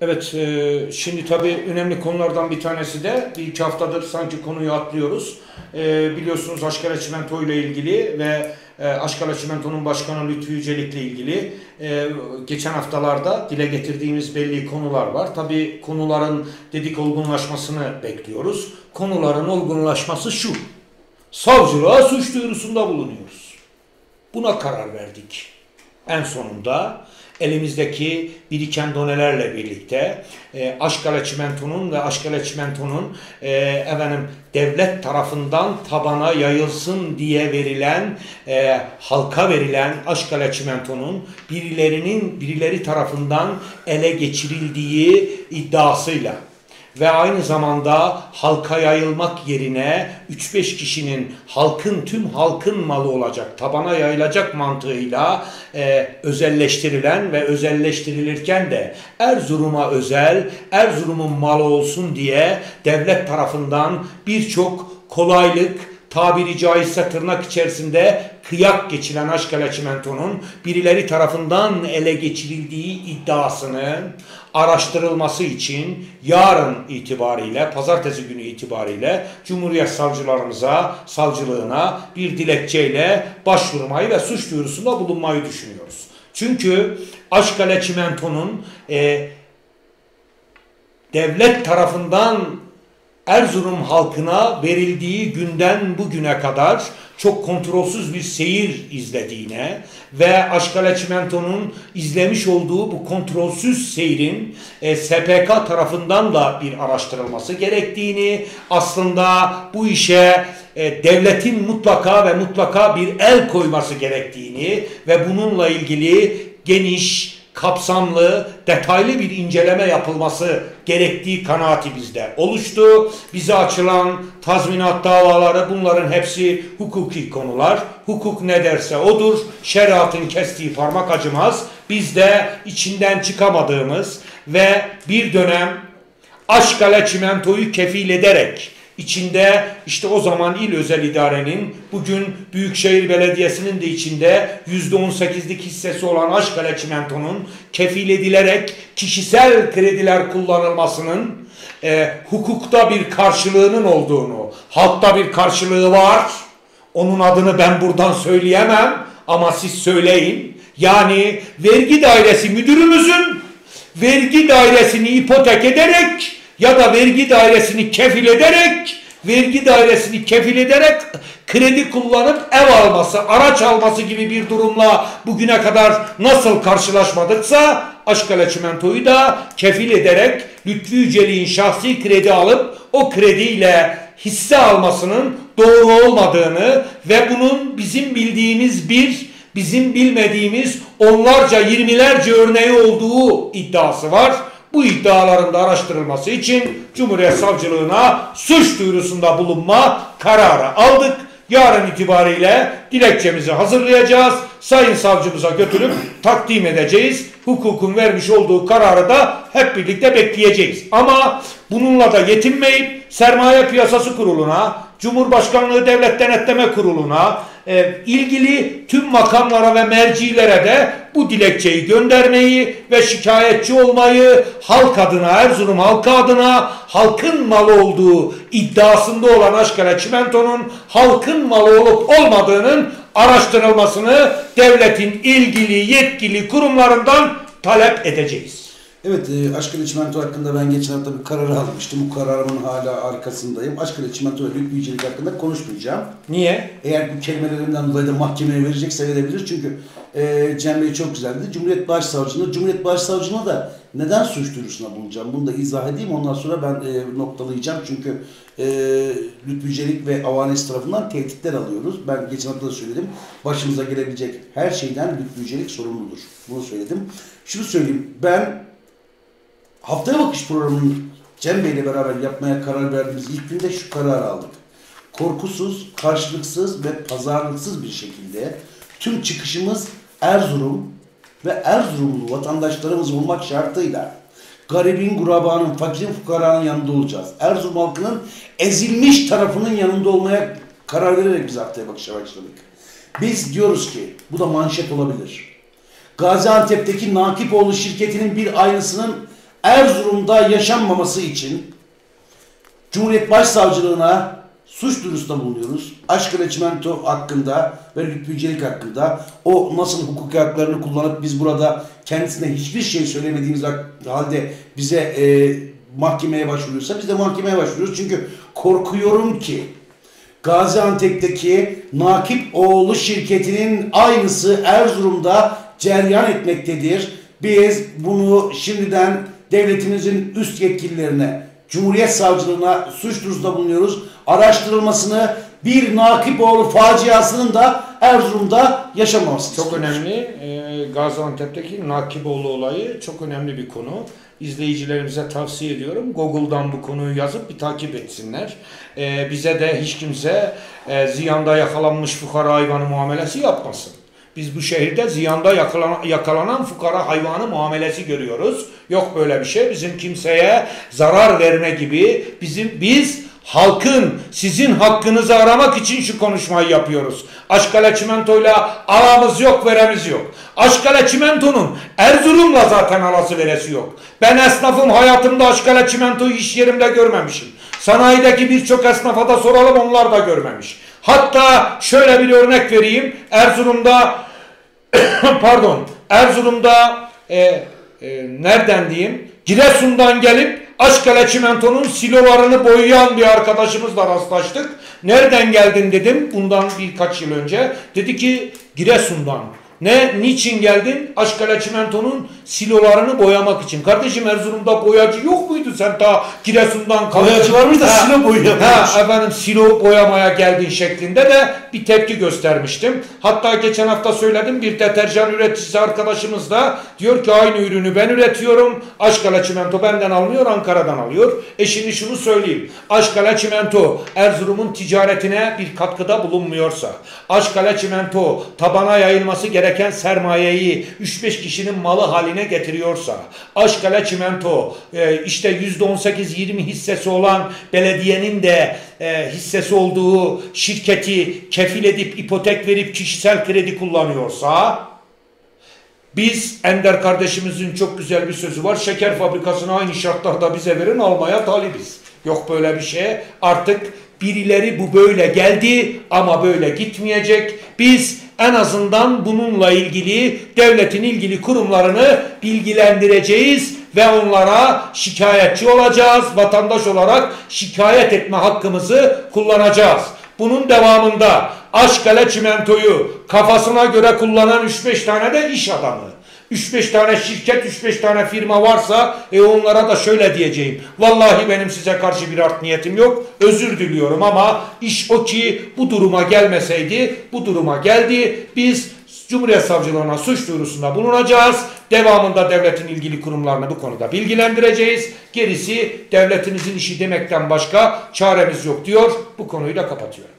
Evet, e, şimdi tabii önemli konulardan bir tanesi de bir iki haftadır sanki konuyu atlıyoruz. E, biliyorsunuz Aşkale Çimento ile ilgili ve e, Aşkale Çimento'nun başkanı Lütfü Yücelik'le ilgili e, geçen haftalarda dile getirdiğimiz belli konular var. Tabii konuların dedik olgunlaşmasını bekliyoruz. Konuların olgunlaşması şu. Savcılığa suç duyurusunda bulunuyoruz. Buna karar verdik. En sonunda elimizdeki biriken donelerle birlikte e, Aşkale Çimento'nun ve Aşkale Çimento'nun e, efendim devlet tarafından tabana yayılsın diye verilen e, halka verilen Aşkale Çimento'nun birilerinin birileri tarafından ele geçirildiği iddiasıyla ve aynı zamanda halka yayılmak yerine 3-5 kişinin halkın tüm halkın malı olacak, tabana yayılacak mantığıyla e, özelleştirilen ve özelleştirilirken de Erzurum'a özel, Erzurum'un malı olsun diye devlet tarafından birçok kolaylık, tabiri caizse tırnak içerisinde kıyak geçilen Aşkale Çimento'nun birileri tarafından ele geçirildiği iddiasını araştırılması için yarın itibariyle, pazartesi günü itibariyle Cumhuriyet Savcılarımıza, savcılığına bir dilekçeyle başvurmayı ve suç duyurusunda bulunmayı düşünüyoruz. Çünkü Aşkale Çimento'nun e, devlet tarafından Erzurum halkına verildiği günden bugüne kadar çok kontrolsüz bir seyir izlediğine ve Aşkale Çimento'nun izlemiş olduğu bu kontrolsüz seyrin e, SPK tarafından da bir araştırılması gerektiğini aslında bu işe e, devletin mutlaka ve mutlaka bir el koyması gerektiğini ve bununla ilgili geniş kapsamlı, detaylı bir inceleme yapılması gerektiği kanaati bizde oluştu. Bize açılan tazminat davaları bunların hepsi hukuki konular. Hukuk ne derse odur. Şeriatın kestiği parmak acımaz. Biz de içinden çıkamadığımız ve bir dönem Aşkale çimentoyu kefil ederek İçinde işte o zaman il özel idarenin bugün Büyükşehir Belediyesi'nin de içinde %18'lik hissesi olan Aşkale Çimento'nun kefil edilerek kişisel krediler kullanılmasının e, hukukta bir karşılığının olduğunu, halkta bir karşılığı var. Onun adını ben buradan söyleyemem ama siz söyleyin. Yani vergi dairesi müdürümüzün vergi dairesini ipotek ederek ya da vergi dairesini kefil ederek vergi dairesini kefil ederek kredi kullanıp ev alması, araç alması gibi bir durumla bugüne kadar nasıl karşılaşmadıksa Aşkale Çimento'yu da kefil ederek Lütfü Yücelik'in şahsi kredi alıp o krediyle hisse almasının doğru olmadığını ve bunun bizim bildiğimiz bir, bizim bilmediğimiz onlarca, yirmilerce örneği olduğu iddiası var bu iddiaların da araştırılması için Cumhuriyet Savcılığına suç duyurusunda bulunma kararı aldık. Yarın itibariyle dilekçemizi hazırlayacağız. Sayın savcımıza götürüp takdim edeceğiz. Hukukun vermiş olduğu kararı da hep birlikte bekleyeceğiz. Ama bununla da yetinmeyip Sermaye Piyasası Kurulu'na, Cumhurbaşkanlığı Devlet Denetleme Kurulu'na, e, ilgili tüm makamlara ve mercilere de bu dilekçeyi göndermeyi ve şikayetçi olmayı halk adına, Erzurum halkı adına halkın malı olduğu iddiasında olan Aşkale Çimento'nun halkın malı olup olmadığının araştırılmasını devletin ilgili yetkili kurumlarından talep edeceğiz. Evet, e, Aşkale Çimento hakkında ben geçen hafta bir karar almıştım. Bu kararımın hala arkasındayım. Aşkale Çimento ve Büyük Büyücelik hakkında konuşmayacağım. Niye? Eğer bu kelimelerimden dolayı da mahkemeye verecekse verebilir. Çünkü e, Cem Bey çok güzeldi. Cumhuriyet Başsavcılığı, Cumhuriyet Başsavcılığına da neden suç duyurusuna bulunacağım? Bunu da izah edeyim. Ondan sonra ben e, noktalayacağım. Çünkü e, Lütfücelik ve Avanes tarafından tehditler alıyoruz. Ben geçen hafta da söyledim. Başımıza gelebilecek her şeyden Lütfücelik sorumludur. Bunu söyledim. Şunu söyleyeyim. Ben haftaya bakış programının Cem Bey ile beraber yapmaya karar verdiğimiz ilk günde şu kararı aldık. Korkusuz, karşılıksız ve pazarlıksız bir şekilde tüm çıkışımız Erzurum ve Erzurumlu vatandaşlarımız olmak şartıyla garibin, gurabanın, fakirin, fukaranın yanında olacağız. Erzurum halkının ezilmiş tarafının yanında olmaya karar vererek biz haftaya bakışa başladık. Biz diyoruz ki, bu da manşet olabilir. Gaziantep'teki Nakipoğlu şirketinin bir aynısının Erzurum'da yaşanmaması için Cumhuriyet Başsavcılığına suç duyurusunda bulunuyoruz. Aşkale Çimento hakkında ve Lütfü Yücelik hakkında o nasıl hukuki haklarını kullanıp biz burada kendisine hiçbir şey söylemediğimiz halde bize e, mahkemeye başvuruyorsa biz de mahkemeye başvuruyoruz. Çünkü korkuyorum ki Gaziantep'teki Nakip Oğlu şirketinin aynısı Erzurum'da ceryan etmektedir. Biz bunu şimdiden devletimizin üst yetkililerine, Cumhuriyet Savcılığına suç duyurusunda bulunuyoruz. Araştırılmasını bir Nakipoğlu faciasının da Erzurum'da yaşamaması. Çok önemli. Ee, Gaziantep'teki Nakiboğlu olayı çok önemli bir konu. İzleyicilerimize tavsiye ediyorum. Google'dan bu konuyu yazıp bir takip etsinler. Ee, bize de hiç kimse e, ziyanda yakalanmış fukara hayvanı muamelesi yapmasın. Biz bu şehirde ziyanda yakalanan, yakalanan fukara hayvanı muamelesi görüyoruz. Yok böyle bir şey. Bizim kimseye zarar verme gibi bizim biz halkın sizin hakkınızı aramak için şu konuşmayı yapıyoruz. Aşkale Çimento'yla aramız yok, veremiz yok. Aşkale Çimento'nun Erzurum'la zaten alası veresi yok. Ben esnafım hayatımda Aşkale Çimento'yu iş yerimde görmemişim. Sanayideki birçok esnafa da soralım onlar da görmemiş. Hatta şöyle bir örnek vereyim. Erzurum'da pardon Erzurum'da e, e, nereden diyeyim Giresun'dan gelip Aşkale Çimento'nun silolarını boyayan bir arkadaşımızla rastlaştık. Nereden geldin dedim bundan birkaç yıl önce. Dedi ki Giresun'dan. Ne? Niçin geldin? Aşkale Çimento'nun silolarını boyamak için. Kardeşim Erzurum'da boyacı yok muydu sen ta Giresun'dan kalktın? Boyacı var mıydı? Ha, silo boyamıyor. Ha, efendim silo boyamaya geldin şeklinde de bir tepki göstermiştim. Hatta geçen hafta söyledim bir deterjan üreticisi arkadaşımız da diyor ki aynı ürünü ben üretiyorum. Aşkale Çimento benden almıyor Ankara'dan alıyor. E şimdi şunu söyleyeyim. Aşkale Çimento Erzurum'un ticaretine bir katkıda bulunmuyorsa, Aşkale Çimento tabana yayılması gereken sermayeyi 3-5 kişinin malı haline getiriyorsa, Aşkale Çimento e, işte %18-20 hissesi olan belediyenin de e, hissesi olduğu şirketi kefil edip ipotek verip kişisel kredi kullanıyorsa biz Ender kardeşimizin çok güzel bir sözü var. Şeker fabrikasını aynı şartlarda bize verin almaya talibiz. Yok böyle bir şey. Artık birileri bu böyle geldi ama böyle gitmeyecek. Biz en azından bununla ilgili devletin ilgili kurumlarını bilgilendireceğiz ve onlara şikayetçi olacağız. Vatandaş olarak şikayet etme hakkımızı kullanacağız. Bunun devamında Aşkale çimentoyu kafasına göre kullanan 3-5 tane de iş adamı. 3-5 tane şirket, 3-5 tane firma varsa e onlara da şöyle diyeceğim. Vallahi benim size karşı bir art niyetim yok. Özür diliyorum ama iş o ki bu duruma gelmeseydi bu duruma geldi. Biz Cumhuriyet Savcılığına suç duyurusunda bulunacağız. Devamında devletin ilgili kurumlarını bu konuda bilgilendireceğiz. Gerisi devletimizin işi demekten başka çaremiz yok diyor. Bu konuyu da kapatıyorum.